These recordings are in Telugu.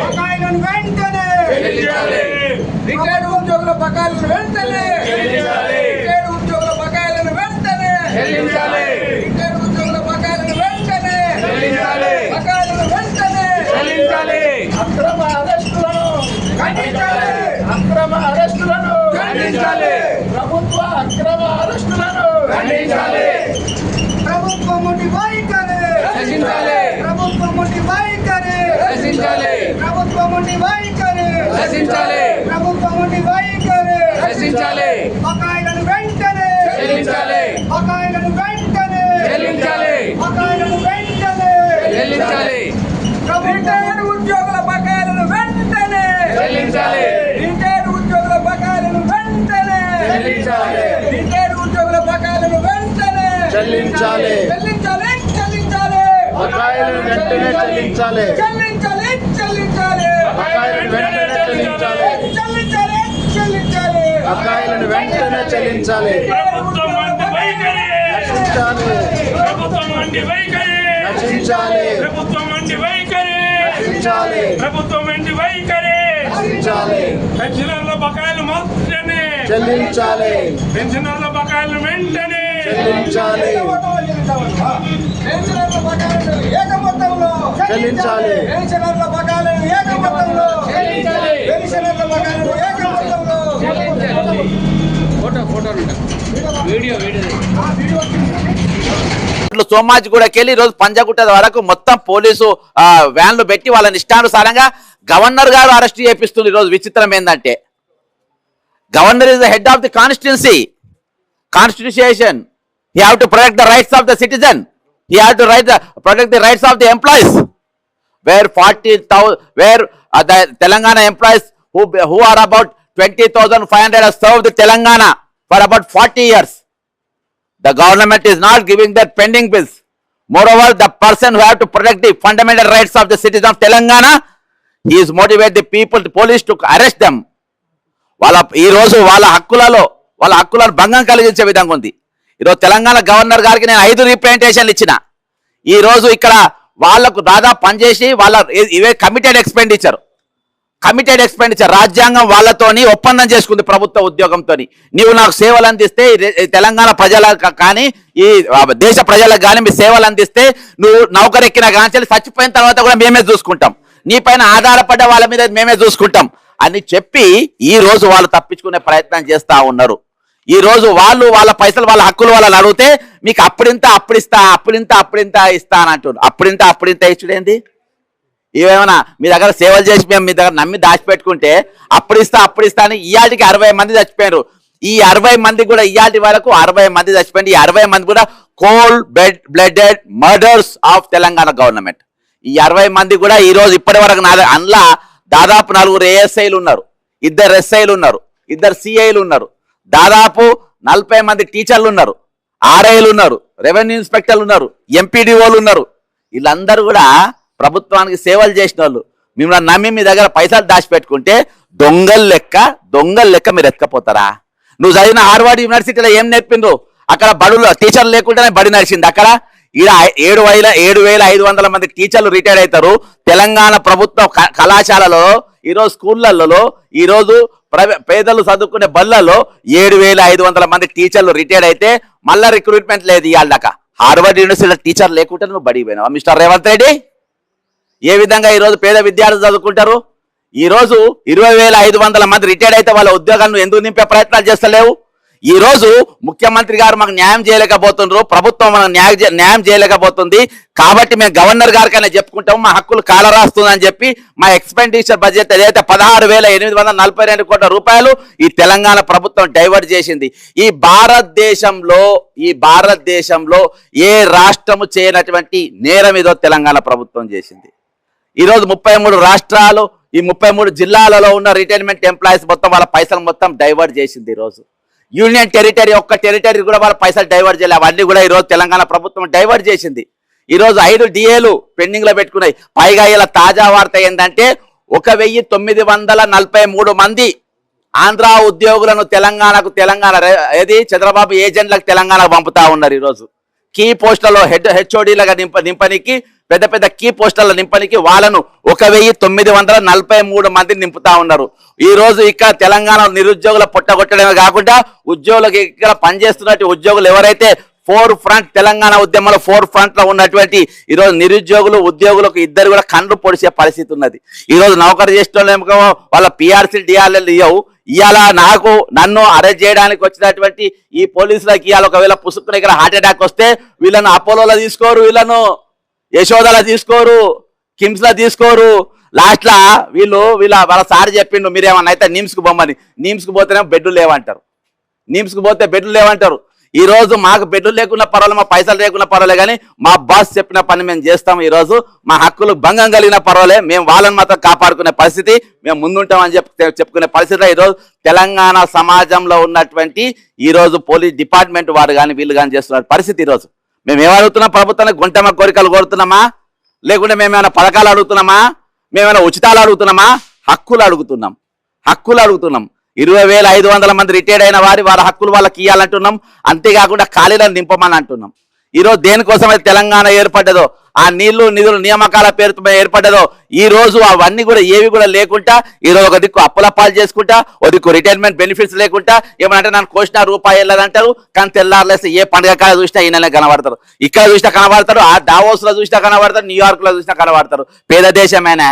బకాయిలను వెంటనే! రిటైర్డ్ ఉద్యోగుల బకాయిలను వెంటనే! రిటైర్డ్ ఉద్యోగుల బకాయిలను వెంటనే రిటైర్డ్ ఉద్యోగుల బకాయిలను వెంటనే బకాయిలను వెంటనే అక్రమ అరెస్టులను ఖండించాలి అక్రమ అరెస్టులను ఖండించాలి ప్రభుత్వ అక్రమ అరెస్టులను ఖండించాలి ప్రభుత్వం ఉండి వైఖరి రక్షించాలి. ప్రభుత్వం ఉండి వైఖరి రక్షించాలి. ప్రభుత్వం ఉండి వైఖరి రక్షించాలి. ప్రభుత్వం ఉండి వైఖరి రక్షించాలి. బకాయిలను వెంటనే చెల్లించాలి. బకాయిలను వెంటనే చెల్లించాలి. బకాయిలను వెంటనే చెల్లించాలి రిటైర్డ్ ఉద్యోగుల బకాయిలను వెంటనే చెల్లించాలి. రిటైర్డ్ ఉద్యోగుల బకాయిలను వెంటనే చెల్లించాలి. రిటైర్డ్ ఉద్యోగుల బకాయిలను వెంటనే చెల్లించాలి. చెల్లించాలి చెల్లించాలి బకాయిలను వెంటనే చెల్లించాలి చెల్లించాలి చెల్లించాలి బకాయిలను వెంటనే చెల్లించాలి చెల్లించాలి చెల్లించాలి బకాయిలను వెంటనే చెల్లించాలి. రక్షించాలి. ప్రభుత్వం వంటి వైఖరి. రక్షించాలి. రక్షించాలి. ప్రభుత్వం వంటి వైఖరి. రక్షించాలి. పెన్షనర్ల బకాయిలు మాత్రమే చెల్లించాలి. పెన్షనర్ల బకాయిలు వెంటనే. చెల్లించాలి. పెన్షనర్ల బకాయిలను ఏక మొత్తంలో చెల్లించాలి. పెన్షనర్ల బకాయిలను ఏక మొత్తంలో చెల్లించాలి. పెన్షనర్ల బకాయిలను ఏక సోమాజిగూడకి వెళ్ళి ఈరోజు పంజగుట్ట వరకు మొత్తం పోలీసు వ్యాన్లు పెట్టి వాళ్ళని ఇష్టానుసారంగా గవర్నర్ గారు అరెస్ట్ చేపిస్తుంది ఈరోజు విచిత్రం ఏంటంటే governor is the head of the constituency constitution he have to protect the rights of the citizen he have to right protect the rights of the employees where 40,000, where Telangana the who are about twenty are about 20,500 have served Telangana. For about 40 years. The government is not giving their pending bills. Moreover, the person who have to protect the fundamental rights of the citizens of Telangana, he is motivate the people, the police to arrest them. వాళ్ళ ఈ రోజు వాళ్ళ హక్కులలో వాళ్ళ హక్కులను భంగం కలిగించే విధంగా ఉంది ఈరోజు తెలంగాణ గవర్నర్ గారికి నేను ఐదు రిప్రజెంటేషన్లు ఇచ్చిన ఈ రోజు ఇక్కడ వాళ్ళకు దాదాపు పనిచేసి వాళ్ళ ఇ- ఇవే కమిటెడ్ ఎక్స్పెండిచర్ కమిటెడ్ ఎక్స్పెండిచర్ రాజ్యాంగం వాళ్ళతోని ఒప్పందం చేసుకుంది ప్రభుత్వ ఉద్యోగంతో నీవు నాకు సేవలు అందిస్తే తెలంగాణ ప్రజలకు కానీ ఈ దేశ ప్రజలకు కానీ మీ సేవలు అందిస్తే నువ్వు నౌకరెక్కిన కానీ చచ్చిపోయిన తర్వాత కూడా మేమే చూసుకుంటాం. నీ పైన ఆధారపడ్డ వాళ్ళ మీద మేమే చూసుకుంటాం. అని చెప్పి ఈ రోజు వాళ్ళు తప్పించుకునే ప్రయత్నం చేస్తా ఉన్నారు. ఈ రోజు వాళ్ళు వాళ్ళ పైసలు వాళ్ళ హక్కులు వాళ్ళని అడిగితే మీకు అప్పుడింత అప్పుడిస్తా అప్పుడింత అప్పుడింత ఇస్తా అని అంటున్నారు. అప్పుడింత అప్పుడింత ఇచ్చుడేంది ఇవేమన్నా మీ దగ్గర సేవలు చేసి మేము మీ దగ్గర నమ్మి దాచిపెట్టుకుంటే అప్పుడు ఇస్తా అప్పుడు ఇస్తా అని ఇయాటికి అరవై మంది చచ్చిపోయారు ఈ అరవై మంది కూడా ఇయాటి వరకు అరవై మంది చచ్చిపోయింది ఈ అరవై మంది కూడా cold blood blooded murders of Telangana government ఈ అరవై మంది కూడా ఈరోజు ఇప్పటి వరకు అందులో దాదాపు నలుగురు ఏఎస్ఐలు ఉన్నారు. ఇద్దరు ఎస్ఐలు ఉన్నారు. ఇద్దరు సిఐలు ఉన్నారు. దాదాపు నలభై మంది టీచర్లు ఉన్నారు. ఆర్ఐలు ఉన్నారు. రెవెన్యూ ఇన్స్పెక్టర్లు ఉన్నారు. ఎంపీడీఓలు ఉన్నారు. వీళ్ళందరూ కూడా ప్రభుత్వానికి సేవలు చేసిన వాళ్ళు మిమ్మల్ని నమ్మి మీ దగ్గర పైసలు దాచిపెట్టుకుంటే దొంగలు లెక్క దొంగలు లెక్క మీరు ఎత్తుకపోతారా? నువ్వు చదివిన హార్వర్డ్ యూనివర్సిటీలో ఏం నేర్పిందో అక్కడ బడులు టీచర్లు లేకుండానే బడి నడిచింది. అక్కడ ఈడ ఏడు వేల ఏడు వేల ఐదు వందల మంది టీచర్లు రిటైర్ అవుతారు తెలంగాణ ప్రభుత్వ క- కళాశాలలో ఈరోజు స్కూళ్ళల్లో ఈరోజు పేదలు చదువుకునే బళ్ళల్లో ఏడు వేల ఐదు వందల మంది టీచర్లు రిటైర్ అయితే మళ్ళా రిక్రూట్మెంట్ లేదు ఇవాళ హార్వర్డ్ యూనివర్సిటీలో టీచర్ లేకుంటే నువ్వు బడి మిస్టర్ రేవంత్ రెడ్డి? ఏ విధంగా ఈరోజు పేద విద్యార్థులు చదువుకుంటారు? ఈరోజు ఇరవై వేల ఐదు వందల మంది రిటైర్డ్ అయితే వాళ్ళ ఉద్యోగాలను ఎందుకు నింపే ప్రయత్నాలు చేస్తలేవు? ఈరోజు ముఖ్యమంత్రి గారు మాకు న్యాయం చేయలేకపోతున్నారు ప్రభుత్వం మనకు న్యాయం న్యాయం చేయలేకపోతుంది. కాబట్టి మేము గవర్నర్ గారికైనా చెప్పుకుంటాం మా హక్కులు కాలరాస్తుందని చెప్పి మా ఎక్స్పెండిచర్ బడ్జెట్ ఏదైతే పదహారు వేల ఎనిమిది వందల నలభై రెండు కోట్ల రూపాయలు ఈ తెలంగాణ ప్రభుత్వం డైవర్ట్ చేసింది. ఈ భారతదేశంలో ఈ భారతదేశంలో ఏ రాష్ట్రము చేయనటువంటి నేరం ఏదో తెలంగాణ ప్రభుత్వం చేసింది. ఈరోజు ముప్పై మూడు రాష్ట్రాలు ఈ ముప్పై మూడు జిల్లాలలో ఉన్న రిటైర్మెంట్ ఎంప్లాయీస్ మొత్తం వాళ్ళ పైసలు మొత్తం డైవర్ట్ చేసింది ఈరోజు. యూనియన్ టెరిటరీ ఒక్క టెరిటరీ కూడా వాళ్ళ పైసలు డైవర్ట్ చేయలేదు అవన్నీ కూడా ఈరోజు తెలంగాణ ప్రభుత్వం డైవర్ట్ చేసింది. ఈరోజు ఐదు డిఏలు పెండింగ్లో పెట్టుకున్నాయి. పైగా ఇలా తాజా వార్త ఏంటంటే ఒక వెయ్యి తొమ్మిది వందల నలభై మూడు మంది ఆంధ్ర ఉద్యోగులను తెలంగాణకు తెలంగాణ రే- ఏది? చంద్రబాబు ఏజెంట్లకు తెలంగాణకు పంపుతా ఉన్నారు ఈరోజు. కీ పోస్టులలో హెడ్ హెచ్ఓడీలుగా నింప నింపనికి పెద్ద పెద్ద కీ పోస్టర్ల నింపనికి వాళ్ళను ఒక వెయ్యి తొమ్మిది వందల నలభై మూడు మంది నింపుతా ఉన్నారు. ఈ రోజు ఇక్కడ తెలంగాణ నిరుద్యోగుల పొట్టగొట్టడమే కాకుండా ఉద్యోగులకు ఇక్కడ పనిచేస్తున్నటువంటి ఉద్యోగులు ఎవరైతే ఫోర్ ఫ్రంట్ తెలంగాణ ఉద్యమంలో ఫోర్ ఫ్రంట్లో ఉన్నటువంటి ఈరోజు నిరుద్యోగులు ఉద్యోగులకు ఇద్దరు కూడా కండ్లు పొడిసే పరిస్థితి ఉన్నది. ఈరోజు నౌకరు చేసేటోళ్ళేమో వాళ్ళ పిఆర్సీ డిఆర్ఎల్ ఇవ్వవు ఇవాళ నాకు నన్ను అరెస్ట్ చేయడానికి వచ్చినటువంటి ఈ పోలీసులకు ఇవాళ ఒకవేళ పుసుక్కున ఇక్కడ హార్ట్ అటాక్ వస్తే వీళ్ళను అపోలోలో తీసుకోరు వీళ్ళను యశోదలో తీసుకోరు కిమ్స్లా తీసుకోరు. లాస్ట్లా వీళ్ళు వీళ్ళ వాళ్ళ సార్ చెప్పిండు మీరేమన్నా అయితే నిమ్స్కి బొమ్మని నిమ్స్కి పోతేనే బెడ్లు లేవంటారు. నిమ్స్కి పోతే బెడ్లు లేవంటారు. ఈరోజు మాకు బెడ్లు లేకున్నా పర్వాలేదు మా పైసలు లేకుండా పర్వాలేదు కానీ మా బాస్ చెప్పిన పని మేము చేస్తాం ఈరోజు మా హక్కులు భంగం కలిగిన పర్వాలే మేము వాళ్ళని మాత్రం కాపాడుకునే పరిస్థితి మేము ముందుంటామని చెప్తే చెప్పుకునే పరిస్థితిలో ఈరోజు తెలంగాణ సమాజంలో ఉన్నటువంటి ఈరోజు పోలీస్ డిపార్ట్మెంట్ వారు కానీ వీళ్ళు కానీ చేస్తున్న పరిస్థితి ఈ రోజు మేము ఏమడుగుతున్నాం ప్రభుత్వానికి గుంటమ్మ కోరికలు కోరుతున్నామా? లేకుంటే మేమేమైనా పథకాలు అడుగుతున్నామా? మేమైనా ఉచితాలు అడుగుతున్నామా? హక్కులు అడుగుతున్నాం. హక్కులు అడుగుతున్నాం. ఇరవై వేల ఐదు వందల మంది రిటైర్డ్ అయిన వారి వాళ్ళ హక్కులు వాళ్ళకి ఇవ్వాలంటున్నాం అంతేకాకుండా ఖాళీలను నింపమని అంటున్నాం ఈరోజు దేనికోసం అయితే తెలంగాణ ఏర్పడ్డదో ఆ నీళ్ళు నిధులు నియామకాల పేరుతో ఏర్పడ్డదో ఈ రోజు అవన్నీ కూడా ఏవి కూడా లేకుండా ఈరోజు ఒక దిక్కు అప్పుల పాలు చేసుకుంటా ఒక దిక్కు రిటైర్మెంట్ బెనిఫిట్స్ లేకుండా ఏమంటే నన్ను కోసిన రూపాయి వెళ్ళదంటారు కానీ తెల్లారులేస్తే ఏ పండుగ కాడ చూసినా ఈయననే కనబడతారు. ఇక్కడ చూసినా కనబడతారు ఆ డావోస్లో చూసినా కనబడతారు న్యూయార్క్లో చూసినా కనబడతారు. పేద దేశమేనా?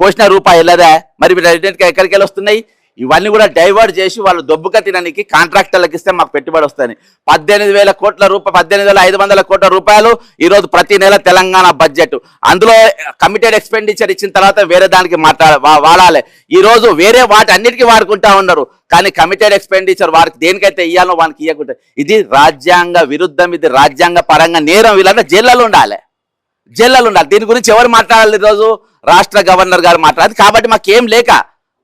కోసిన రూపాయి వెళ్ళదా మరి రిటైర్మెంట్ ఎక్కడికి వెళ్ళి వస్తున్నాయి? ఇవన్నీ కూడా డైవర్ట్ చేసి వాళ్ళు దొబ్బుగా తినడానికి కాంట్రాక్టర్లకు ఇస్తే మాకు పెట్టుబడి వస్తుంది పద్దెనిమిది వేల కోట్ల రూపాయలు పద్దెనిమిది వేల ఐదు వందల కోట్ల రూపాయలు ఈరోజు ప్రతి నెల తెలంగాణ బడ్జెట్. అందులో కమిటెడ్ ఎక్స్పెండిచర్ ఇచ్చిన తర్వాత వేరే దానికి మాట్లాడ వాడాలి. ఈ రోజు వేరే వాటి అన్నిటికీ వాడుకుంటా ఉన్నారు. కానీ కమిటెడ్ ఎక్స్పెండిచర్ వారికి దేనికైతే ఇవ్వాలో వానికి ఇవ్వకుంటే ఇది రాజ్యాంగ విరుద్ధం ఇది రాజ్యాంగ పరంగా నేరం. వీళ్ళంటే జైళ్ళలో ఉండాలి. జైళ్ళలో ఉండాలి. దీని గురించి ఎవరు మాట్లాడాలి ఈరోజు? రాష్ట్ర గవర్నర్ గారు మాట్లాడాలి. కాబట్టి మాకేం లేక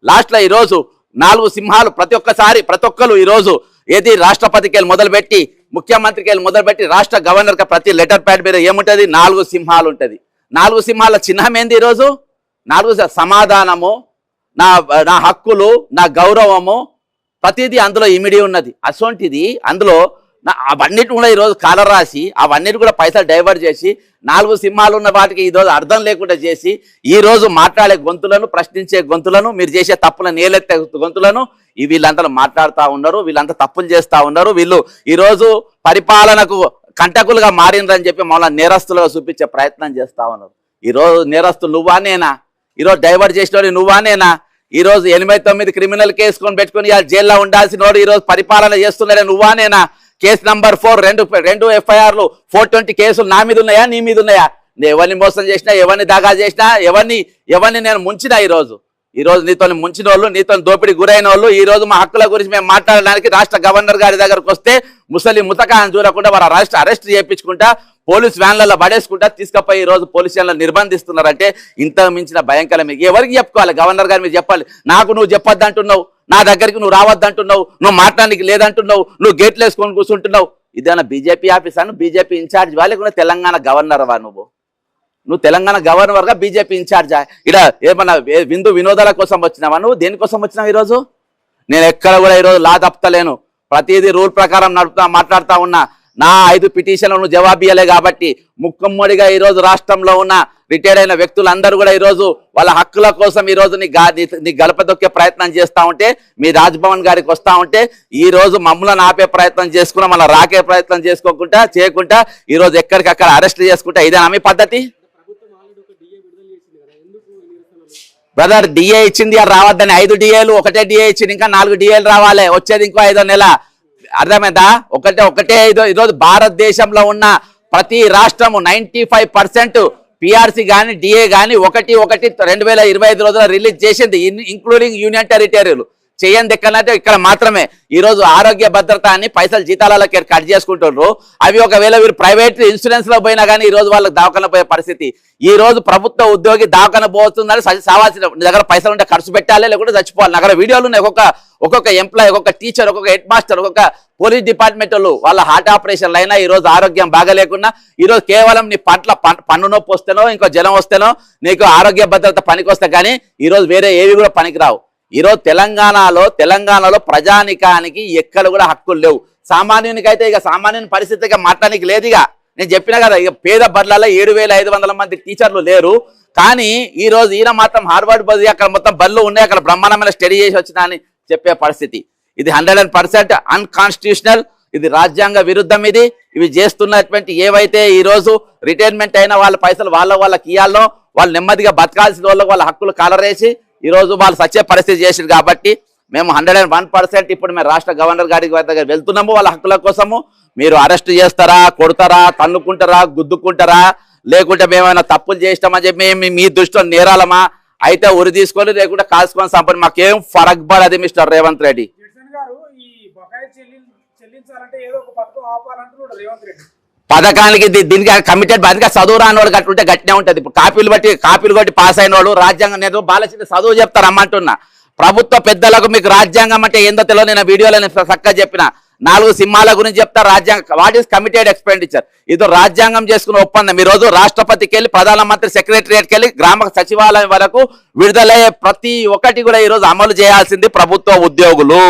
లాస్ట్లో ఈరోజు నాలుగు సింహాలు ప్రతి ఒక్కసారి ప్రతి ఒక్కరు ఈరోజు ఏది రాష్ట్రపతికి వెళ్ళి మొదలుపెట్టి ముఖ్యమంత్రికి వెళ్ళి మొదలుపెట్టి రాష్ట్ర గవర్నర్కి ప్రతి లెటర్ ప్యాడ్ మీద ఏముంటుంది? నాలుగు సింహాలు ఉంటుంది నాలుగు సింహాల చిహ్నం ఏంది ఈరోజు? నాలుగు సమాధానము నా నా హక్కులు నా గౌరవము ప్రతిదీ అందులో ఇమిడి ఉన్నది. అసొంటిది అందులో అవన్నిటి కూడా ఈరోజు కాలర్ రాసి అవన్నిటి కూడా పైసలు డైవర్ట్ చేసి నాలుగు సింహాలు ఉన్న వాటికి ఈరోజు అర్థం లేకుండా చేసి ఈరోజు మాట్లాడే గొంతులను ప్రశ్నించే గొంతులను మీరు చేసే తప్పులను నేలెత్తే గొంతులను ఈ వీళ్ళంతా మాట్లాడుతూ ఉన్నారు వీళ్ళంతా తప్పులు చేస్తూ ఉన్నారు వీళ్ళు ఈరోజు పరిపాలనకు కంటకులుగా మారిందని చెప్పి మమ్మల్ని నేరస్తులుగా చూపించే ప్రయత్నం చేస్తా ఉన్నారు. ఈరోజు నేరస్తులు నువ్వా నేనా? ఈరోజు డైవర్ట్ చేసిన నువ్వా నేనా? ఈరోజు ఎనిమిది తొమ్మిది క్రిమినల్ కేసుకొని పెట్టుకుని జైల్లో ఉండాల్సిన వాడు ఈరోజు పరిపాలన చేస్తున్నాడే నువ్వా నేనా? కేసు నంబర్ ఫోర్ రెండు రెండు ఎఫ్ఐఆర్లు ఫోర్ ట్వంటీ కేసులు నా మీద ఉన్నాయా నీ మీద ఉన్నాయా నేను ఎవరిని మోసం చేసినా ఎవరిని దాగా చేసినా ఎవరిని ఎవరిని నేను ముంచినా ఈరోజు? ఈరోజు ఈ రోజు నీతో ముంచిన వాళ్ళు నీతో దోపిడీ గురైన వాళ్ళు ఈ రోజు మా హక్కుల గురించి మేము మాట్లాడడానికి రాష్ట్ర గవర్నర్ గారి దగ్గరకు వస్తే ముసలి ముతకాన్ని చూడకుండా వాళ్ళ రాష్ట్ర అరెస్ట్ చేయించుకుంటా పోలీస్ వ్యాన్లలో పడేసుకుంటా తీసుకపోయి ఈ రోజు పోలీస్ వ్యాన్లో నిర్బంధిస్తున్నారంటే ఇంత మించిన భయంకరం ఎవరికి చెప్పుకోవాలి? గవర్నర్ గారి మీరు చెప్పాలి. నాకు నువ్వు చెప్పొద్దంటున్నావు. నా దగ్గరికి నువ్వు రావద్దంటున్నావు నువ్వు మాట్లాడడానికి లేదంటున్నావు నువ్వు గేట్లు వేసుకొని కూర్చుంటున్నావు. ఇదేనా బీజేపీ ఆఫీస్? అను బీజేపీ ఇన్ఛార్జ్ వా? లేకుండా తెలంగాణ గవర్నర్వా నువ్వు? నువ్వు తెలంగాణ గవర్నర్గా బీజేపీ ఇన్ఛార్జా? ఇలా ఏమన్నా విందు వినోదాల కోసం వచ్చినావా నువ్వు? దేనికోసం వచ్చినావు ఈరోజు? నేను ఎక్కడ కూడా ఈరోజు లా తప్పలేను ప్రతిదీ రూల్ ప్రకారం నడుపుతా మాట్లాడుతూ ఉన్నా. నా ఐదు పిటిషన్లను జవాబు కాబట్టి ముక్కమ్మడిగా ఈరోజు రాష్ట్రంలో ఉన్న రిటైర్ అయిన వ్యక్తులందరూ కూడా ఈరోజు వాళ్ళ హక్కుల కోసం ఈ నీ గా నీ- గలపదొక్కే ప్రయత్నం చేస్తూ ఉంటే మీ రాజ్భవన్ గారికి వస్తూ ఉంటే ఈరోజు మమ్మల్ని ఆపే ప్రయత్నం చేసుకున్నా మళ్ళీ రాకే ప్రయత్నం చేసుకోకుండా చేయకుండా ఈరోజు ఎక్కడికక్కడ అరెస్ట్ చేసుకుంటా ఇదేనా మీ పద్ధతి? బ్రదర్ డిఏ ఇచ్చింది అది రావద్దని ఐదు డిఏలు ఒకటే డిఏ ఇచ్చింది ఇంకా నాలుగు డిఏలు రావాలి వచ్చేది ఇంకో ఐదో నెల. అర్థమైందా? ఒకటే ఒకటే ఐదో ఈరోజు భారతదేశంలో ఉన్న ప్రతి రాష్ట్రము నైన్టీ ఫైవ్ పర్సెంట్ పిఆర్సీ కానీ డిఏ కానీ ఒకటి ఒకటి రెండు వేల ఇరవై ఐదు రోజుల రిలీజ్ చేసింది ఇంక్లూడింగ్ యూనియన్ టెరిటరీలు చేయండి ఎక్కడంటే ఇక్కడ మాత్రమే. ఈరోజు ఆరోగ్య భద్రత అని పైసలు జీతాలకి కట్ చేసుకుంటున్నారు అవి ఒకవేళ వీరు ప్రైవేట్ ఇన్సూరెన్స్లో పోయినా కానీ ఈ రోజు వాళ్ళకి దావకన పోయే పరిస్థితి. ఈ రోజు ప్రభుత్వ ఉద్యోగి దావకన పోతుందని సావాల్సిన దగ్గర పైసలు ఉంటే ఖర్చు పెట్టాలి లేకుంటే చచ్చిపోవాలి. నగర వీడియోలు ఉన్నాయి. ఒక్కొక్క ఒక్కొక్క ఎంప్లాయ్ ఒక్కొక్క టీచర్ ఒక్కొక్క హెడ్ మాస్టర్ ఒక్కొక్క పోలీస్ డిపార్ట్మెంట్ వాళ్ళు వాళ్ళ హార్ట్ ఆపరేషన్లు అయినా ఈరోజు ఆరోగ్యం బాగలేకున్నా ఈరోజు కేవలం నీ పట్ల పన్ను నొప్పి వస్తేనో ఇంకో జలం వస్తేనో నీకు ఆరోగ్య భద్రత పనికి వస్తే కానీ ఈరోజు వేరే ఏవి కూడా పనికిరావు. ఈరోజు తెలంగాణలో తెలంగాణలో ప్రజానికానికి ఎక్కడ కూడా హక్కులు లేవు. సామాన్యునికైతే ఇక సామాన్యుని పరిస్థితిగా మాట్లాడానికి లేదు ఇక నేను చెప్పిన కదా ఇక పేద బర్లలో ఏడు వేల ఐదు వందల మంది టీచర్లు లేరు. కానీ ఈ రోజు ఈయన మాత్రం హార్వర్డ్ బది అక్కడ మొత్తం బళ్ళు ఉన్నాయి అక్కడ బ్రహ్మాండమైన స్టడీ చేసి వచ్చిన అని చెప్పే పరిస్థితి. ఇది హండ్రెడ్ అండ్ పర్సెంట్ అన్కాన్స్టిట్యూషనల్ ఇది రాజ్యాంగ విరుద్ధం ఇది. ఇవి చేస్తున్నటువంటి ఏవైతే ఈరోజు రిటైర్మెంట్ అయిన వాళ్ళ పైసలు వాళ్ళ వాళ్ళకి ఇవ్వాలో వాళ్ళు నెమ్మదిగా బతకాల్సిన వాళ్ళకి వాళ్ళ హక్కులు కలరేసి ఈరోజు వాళ్ళు సచ్చే పరిస్థితి చేసింది కాబట్టి మేము హండ్రెడ్ అండ్ వన్ పర్సెంట్ ఇప్పుడు మేము రాష్ట్ర గవర్నర్ గారి దగ్గర వెళ్తున్నాము వాళ్ళ హక్కుల కోసము. మీరు అరెస్ట్ చేస్తారా కొడతారా తన్నుకుంటారా గుద్దుకుంటారా లేకుంటే మేమైనా తప్పులు చేసినామని చెప్పి మేము మీ దృష్టిలో నేరాలమా? అయితే ఉరి తీసుకొని లేకుంటే కాల్చుకొని సంపని మాకేం ఫరక్ పడది మిస్టర్ రేవంత్ రెడ్డి. చెల్లించాలంటే ఏదో ఒక పథకం ఆపాలంటున్నాడు రేవంత్ రెడ్డి. పథకానికి దీనికి కమిటెడ్ బాధ్యత చదువు రాని వాళ్ళు కట్టుంటే గట్టినే ఉంటుంది. ఇప్పుడు కాపీలు బట్టి కాపీలు కొట్టి పాస్ అయిన వాళ్ళు రాజ్యాంగం నేను బాలచిన చదువు చెప్తారు అమ్మంటున్నా ప్రభుత్వ పెద్దలకు మీకు రాజ్యాంగం అంటే ఏందో తెలియదు. నేను వీడియోలో నేను చక్కగా చెప్పిన. నాలుగు సింహాల గురించి చెప్తా రాజ్యాంగం వాట్ ఈస్ కమిటెడ్ ఎక్స్పెండిచర్ ఇది రాజ్యాంగం చేసుకున్న ఒప్పందం. ఈ రోజు రాష్ట్రపతికి వెళ్ళి ప్రధానమంత్రి సెక్రటరియట్కి వెళ్ళి గ్రామ సచివాలయం వరకు విడుదలయ్యే ప్రతి ఒక్కటి కూడా ఈరోజు అమలు చేయాల్సింది ప్రభుత్వ ఉద్యోగులు.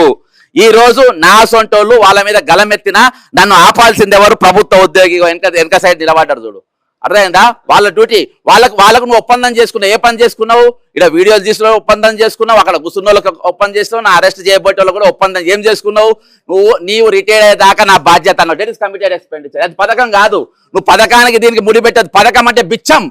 ఈ రోజు నా సొంటోళ్ళు వాళ్ళ మీద గలమెత్తిన నన్ను ఆపాల్సింది ఎవరు ప్రభుత్వ ఉద్యోగి వెనక వెనక సైడ్ నిలబడ్డారు చూడు. అర్థమైందా? వాళ్ళ డ్యూటీ. వాళ్ళకు వాళ్ళకు నువ్వు ఒప్పందం చేసుకున్నావు ఏ పని చేసుకున్నావు? ఇక్కడ వీడియోలు తీసుకున్నావు ఒప్పందం చేసుకున్నావు అక్కడ కూర్చున్న వాళ్ళకి ఒప్పందం చేసుకున్నావు నా అరెస్ట్ చేయబోయే వాళ్ళు కూడా ఒప్పందం ఏం చేసుకున్నావు? నువ్వు నీవు రిటైర్ అయ్యేదాకా నా బాధ్యత అన్నావు. డెట్ ఇస్ కమిటెడ్ ఎక్స్పెండిచర్ అది పథకం కాదు. నువ్వు పథకానికి దీనికి ముడిపెట్టదు పథకం అంటే బిచ్చం.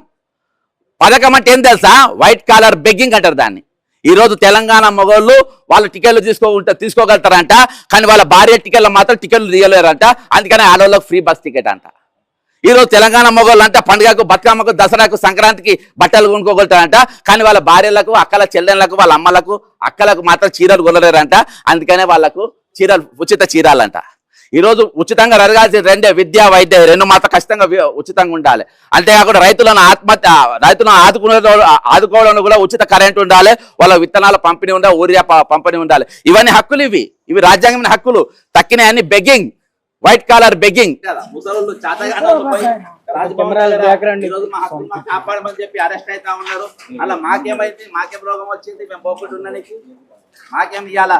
పథకం అంటే ఏం తెలుసా? వైట్ కాలర్ బెగ్గింగ్ అంటారు దాన్ని. ఈరోజు తెలంగాణ మగవాళ్ళు వాళ్ళు టికెట్లు తీసుకో తీసుకోగలుగుతారంట కానీ వాళ్ళ భార్య టికెట్లు మాత్రం టికెట్లు తీయలేరంట అందుకని ఆడవాళ్ళకి ఫ్రీ బస్ టికెట్ అంట. ఈరోజు తెలంగాణ మొగోళ్ళు అంటే పండుగకు బతుకమ్మకు దసరాకు సంక్రాంతికి బట్టలు కొనుక్కోగలుగుతారంట కానీ వాళ్ళ భార్యలకు అక్కల చెల్లెళ్ళకు వాళ్ళ అమ్మలకు అక్కలకు మాత్రం చీరలు కొనలేరంట అందుకనే వాళ్ళకు చీరలు ఉచిత చీరాలంట. ఈ రోజు ఉచితంగా జరగాల్సిన రెండే విద్య వైద్య రెండు మాత్రం ఖచ్చితంగా ఉచితంగా ఉండాలి. అంతేకాకుండా రైతులను ఆత్మహత్య రైతులను ఆదుకునే ఆదుకోవడంలో కూడా ఉచిత కరెంట్ ఉండాలి వాళ్ళ విత్తనాల పంపిణీ ఉండాలి ఊరియా పంపిణీ ఉండాలి. ఇవన్నీ హక్కులు ఇవి. ఇవి రాజ్యాంగమైన హక్కులు. తక్కినాయన్ని బెగ్గింగ్ వైట్ కాలర్ బెగ్గింగ్ కాపాడమని చెప్పి అరెస్ట్ అవుతా ఉన్నారు. అలా మాకేమైంది? మాకేం రోగం వచ్చింది? మేము పోకుండా ఉన్నానికి మాకేం ఇవాళ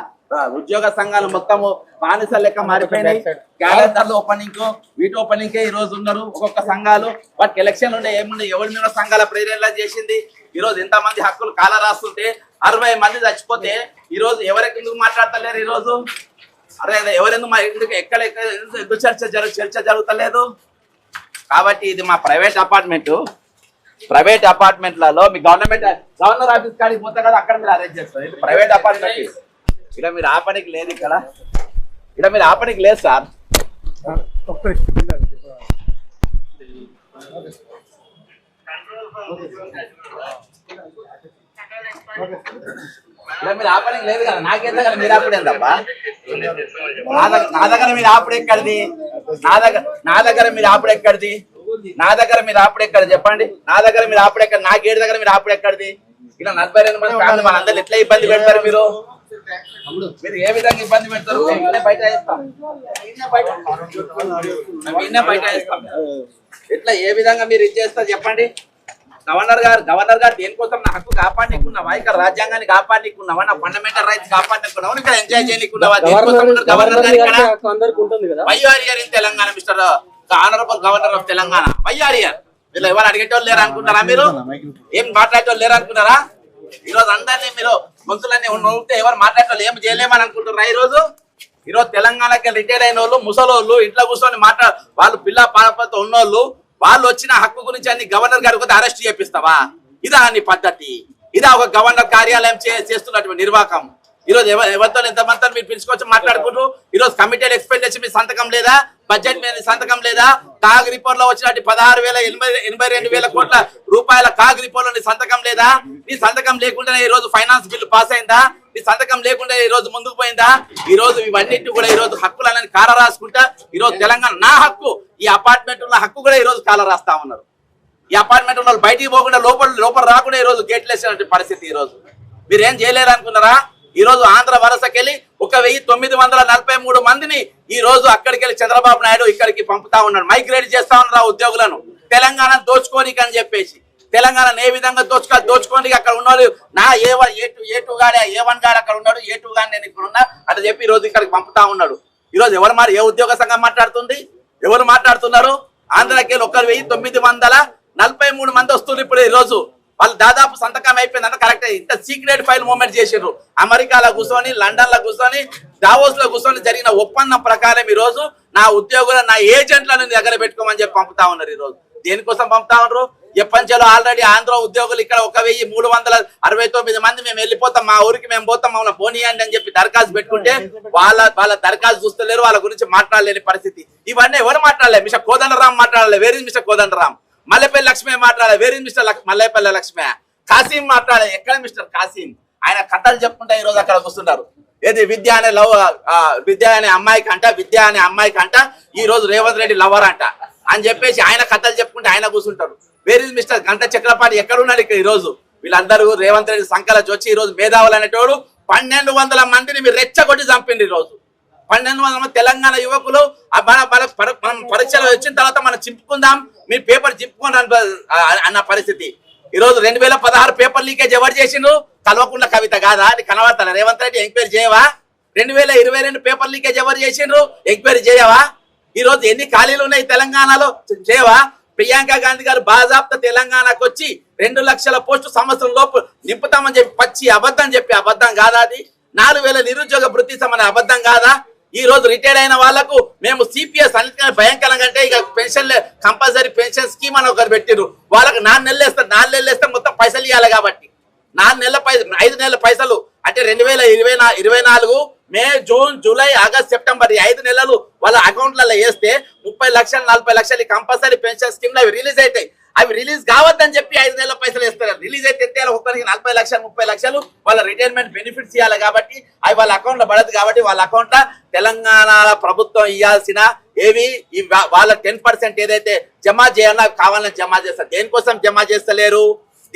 ఉద్యోగ సంఘాలు మొత్తము బానిస లెక్క మారిపోయినాయి. క్యాలెండర్లు ఓపెనింగ్ వీటి ఓపెనింగ్ ఈ రోజు ఉన్నారు ఒక్కొక్క సంఘాలు. వాటికి ఎలక్షన్ ఉండే ఏముండే ఎవరి మీద సంఘాల ప్రేరేలా చేసింది? ఈ రోజు ఎంత మంది హక్కులు కాల రాస్తుంటే అరవై మంది చచ్చిపోతే ఈ రోజు ఎవరికి ఎందుకు మాట్లాడతలేరు ఈ రోజు అరే ఎవరెందుకు మా ఎందుకు ఎక్కడ ఎక్కడ ఎందుకు చర్చ జరుగు చర్చ జరుగుతలేదు? కాబట్టి ఇది మా ప్రైవేట్ అపార్ట్మెంట్ ప్రైవేట్ అపార్ట్మెంట్లలో మీ గవర్నమెంట్ గవర్నర్ ఆఫీస్ కాడికి పోతే కదా అక్కడ మీరు అరేంజ్ చేస్తారు. ఇది ప్రైవేట్ అపార్ట్మెంట్ ఇక్కడ మీరు ఆపడానికి లేదు ఇక్కడ. ఇక్కడ మీరు ఆపడానికి లేదు సార్. ఇక్కడ మీరు ఆపడానికి లేదు కదా నాకేం దగ్గర మీరు ఆపడేం నా దగ్గర మీరు ఆపుడు ఎక్కడిది? నా దగ్గర నా దగ్గర మీరు ఆపుడు ఎక్కడిది? నా దగ్గర మీరు ఆపుడు ఎక్కడ చెప్పండి. నా దగ్గర మీరు ఆపుడు ఎక్కడ నా గేట్ దగ్గర మీరు ఆపుడు ఎక్కడిది? ఇలా నలభై రెండు మంది ఫ్యామిలీ మనందరూ ఎట్లా ఇబ్బంది పెడతారు మీరు? మీరు ఏ విధంగా ఇబ్బంది పెడతారు? బయట బయట. ఎట్లా ఏ విధంగా మీరు ఇది చేస్తారు చెప్పండి? గవర్నర్ గారు గవర్నర్ గారు దేనికోసం నా హక్కు కాపాడుకున్నావా ఇక్కడ రాజ్యాంగాన్ని కాపాడుకున్నావా నా ఫండమెంటల్ రైట్స్ కాపాడుకున్నావా ఇక్కడ ఎంజాయ్ చేయనికున్నావా? గవర్నర్ గారు ఇక్కడ? In Telangana mister honourable governor of Telangana. Why are here వీళ్ళు ఎవరు అడిగేటోళ్ళు లేరు అనుకుంటారా మీరు? ఏం మాట్లాడేటోళ్ళు లేరు అనుకున్నారా ఈ రోజు అందరినీ మీరు గొంతులన్నీ ఉంటే ఎవరు మాట్లాడేటోళ్ళు ఏం చేయలేమని అనుకుంటున్నారు ఈ రోజు ఈ రోజు తెలంగాణకి రిటైర్ అయిన వాళ్ళు ముసలోళ్ళు ఇంట్లో కూర్చొని మాట్లా వాళ్ళు పిల్ల పాపతో ఉన్నోళ్ళు వాళ్ళు వచ్చిన హక్కు గురించి అన్ని గవర్నర్ గారు కొద్ది అరెస్ట్ చేపిస్తావా? ఇదా నీ పద్ధతి. ఇదా ఒక గవర్నర్ కార్యాలయం చే- చేస్తున్నటువంటి నిర్వాహకం ఈ రోజు ఎంత ఎవరితో మీరు పిలుచుకోవచ్చు మాట్లాడుకుంటూ ఈ రోజు కమిటెడ్ ఎక్స్పెండిచర్ మీ సంతకం లేదా బడ్జెట్ మీద సంతకం లేదా కాగ్ రిపోర్ట్లో వచ్చినట్టు పదహారు వేల ఎనభై ఎనభై రెండు వేల కోట్ల రూపాయల కాగ్ రిపోర్ట్లో నీ సంతకం లేదా నీ సంతకం లేకుండా ఈ రోజు ఫైనాన్స్ బిల్లు పాస్ అయిందా నీ సంతకం లేకుండా ఈ రోజు ముందుకు పోయిందా ఈ రోజు ఇవన్నిటి కూడా ఈ రోజు హక్కులని కాల రాసుకుంటా ఈ రోజు తెలంగాణ నా హక్కు ఈ అపార్ట్మెంట్ ఉన్న హక్కు కూడా ఈ రోజు కాల రాస్తా ఉన్నారు. ఈ అపార్ట్మెంట్ ఉన్న వాళ్ళు బయటికి పోకుండా లోపల లోపల రాకుండా ఈ రోజు గేట్లు వేసినటువంటి పరిస్థితి ఈ రోజు మీరు ఏం చేయలేరు అనుకున్నారా ఈ రోజు ఆంధ్ర వరసకెళ్ళి ఒక వెయ్యి తొమ్మిది వందల నలభై మూడు మందిని ఈ రోజు అక్కడికి వెళ్ళి చంద్రబాబు నాయుడు ఇక్కడికి పంపుతా ఉన్నాడు. మైగ్రేట్ చేస్తా ఉన్నారు ఉద్యోగులను. తెలంగాణ దోచుకోనికి అని చెప్పేసి. తెలంగాణ ఏ విధంగా దోచుకో దోచుకోనికి అక్కడ ఉన్నోళ్ళు నా A A two A two గాడే A one గాడు అక్కడ ఉన్నాడు ఏ టూ గాడు నేను ఇక్కడ ఉన్నా అట్లా చెప్పి ఈరోజు రోజు ఇక్కడికి పంపుతా ఉన్నాడు. ఈరోజు ఎవరు మరి ఏ ఉద్యోగ సంఘం మాట్లాడుతుంది? ఎవరు మాట్లాడుతున్నారు? ఆంధ్రాకి ఒక వెయ్యి తొమ్మిది వందల నలభై మూడు మంది వస్తున్నారు ఇప్పుడు ఈ రోజు. వాళ్ళు దాదాపు సంతకం అయిపోయిందంటే కరెక్ట్ ఇంత సీక్రెట్ ఫైల్ మూమెంట్ చేసారు అమెరికాలో కూర్చొని లండన్లో కూర్చొని దావోస్లో కూర్చొని జరిగిన ఒప్పందం ప్రకారం ఈ రోజు నా ఉద్యోగుల నా ఏజెంట్లను దగ్గర పెట్టుకోమని చెప్పి పంపుతా ఉన్నారు ఈ రోజు దేనికోసం పంపుతా ఉన్నారు? ఎప్పంచలో ఆల్రెడీ ఆంధ్ర ఉద్యోగులు ఇక్కడ ఒక వెయ్యి మూడు వందల అరవై తొమ్మిది మంది మేము వెళ్ళిపోతాం మా ఊరికి మేము పోతాం మమ్మల్ని పోనీయండి అని చెప్పి దరఖాస్తు పెట్టుకుంటే వాళ్ళ వాళ్ళ దరఖాస్తు చూస్తలేరు వాళ్ళ గురించి మాట్లాడలేని పరిస్థితి. ఇవన్నీ ఎవరు మాట్లాడలేదు మిస్టర్ కోదండరామ్ మాట్లాడలేదు వేరే మిస్టర్ కోదండరామ్? మల్లెపల్లి లక్ష్మి మాట్లాడాలి వేరే మిస్టర్ మల్లెపల్లి లక్ష్మి కాసిం మాట్లాడాలి ఎక్కడ మిస్టర్ కాసిం? ఆయన కథలు చెప్పుకుంటా ఈ రోజు అక్కడ కూర్చున్నారు ఏది విద్య అనే లవ్ విద్య అనే అమ్మాయికి అంట విద్య అనే అమ్మాయికి అంట ఈ రోజు రేవంత్ రెడ్డి లవర్ అంట. అని చెప్పేసి ఆయన కథలు చెప్పుకుంటే ఆయన కూర్చుంటారు. వేరే మిస్టర్ గంట చక్రపాణి ఎక్కడున్నాడు ఇక్కడ ఈ రోజు వీళ్ళందరూ రేవంత్ రెడ్డి సంకల వచ్చి ఈ రోజు మేధావులు అనేటోడు పన్నెండు వందల మందిని మీరు రెచ్చగొట్టి చంపిండి ఈ రోజు పన్నెండు వందల మంది తెలంగాణ యువకులు మన మన పరీక్షలు వచ్చిన తర్వాత మనం చింపుకుందాం మీరు పేపర్ చింపుకోండి అన్న పరిస్థితి. ఈ రోజు రెండు వేల పదహారు పేపర్ లీకేజ్ ఎవరు చేసిండు కల్వకుంట్ల కవిత కాదా? అది కనబడతాను రేవంత్ రెడ్డి ఎంక్వైరీ చేయవా? రెండు వేల ఇరవై రెండు పేపర్ లీకేజ్ ఎవరు చేసిండ్రు? ఎంక్వైరీ చేయవా? ఈరోజు ఎన్ని ఖాళీలు ఉన్నాయి తెలంగాణలో? చేయవా? ప్రియాంక గాంధీ గారు బాజాప్త తెలంగాణకు వచ్చి రెండు లక్షల పోస్టు సంవత్సరం లోపు నింపుతామని చెప్పి పచ్చి అబద్ధం చెప్పి అబద్ధం కాదా అది? నాలుగు వేల నిరుద్యోగ వృత్తి సమని అబద్ధం కాదా? ఈ రోజు రిటైర్ అయిన వాళ్ళకు మేము సిపిఎస్ అన్నిటికన్నా భయంకరంగా అంటే ఇక పెన్షన్ కంపల్సరీ పెన్షన్ స్కీమ్ అని ఒకరు పెట్టిరు వాళ్ళకి నాలుగు నెలలు వేస్తారు నాలుగు నెలలు వేస్తే మొత్తం పైసలు ఇవ్వాలి కాబట్టి. నాలుగు నెలల పైసలు ఐదు నెలల పైసలు అంటే రెండు వేల ఇరవై నా ఇరవై నాలుగు May June July August September ఈ ఐదు నెలలు వాళ్ళ అకౌంట్లలో వేస్తే ముప్పై లక్షలు నలభై లక్షలు కంపల్సరీ పెన్షన్ స్కీమ్ అవి రిలీజ్ అవుతాయి. అవి రిలీజ్ కావద్దని చెప్పి ఐదు నెలల పైసలు వేస్తారు. రిలీజ్ అయితే ఎత్తే ఒక్కరికి నలభై లక్షలు ముప్పై లక్షలు. వాళ్ళ రిటైర్మెంట్ బెనిఫిట్స్ ఇవ్వాలి కాబట్టి అవి వాళ్ళ అకౌంట్లో పడదు కాబట్టి వాళ్ళ అకౌంట్ తెలంగాణ ప్రభుత్వం ఇవ్వాల్సిన ఏవి? వాళ్ళ టెన్ పర్సెంట్ ఏదైతే జమ చేయాలో కావాలని జమ చేస్తారు. దేనికోసం జమా చేస్తలేరు?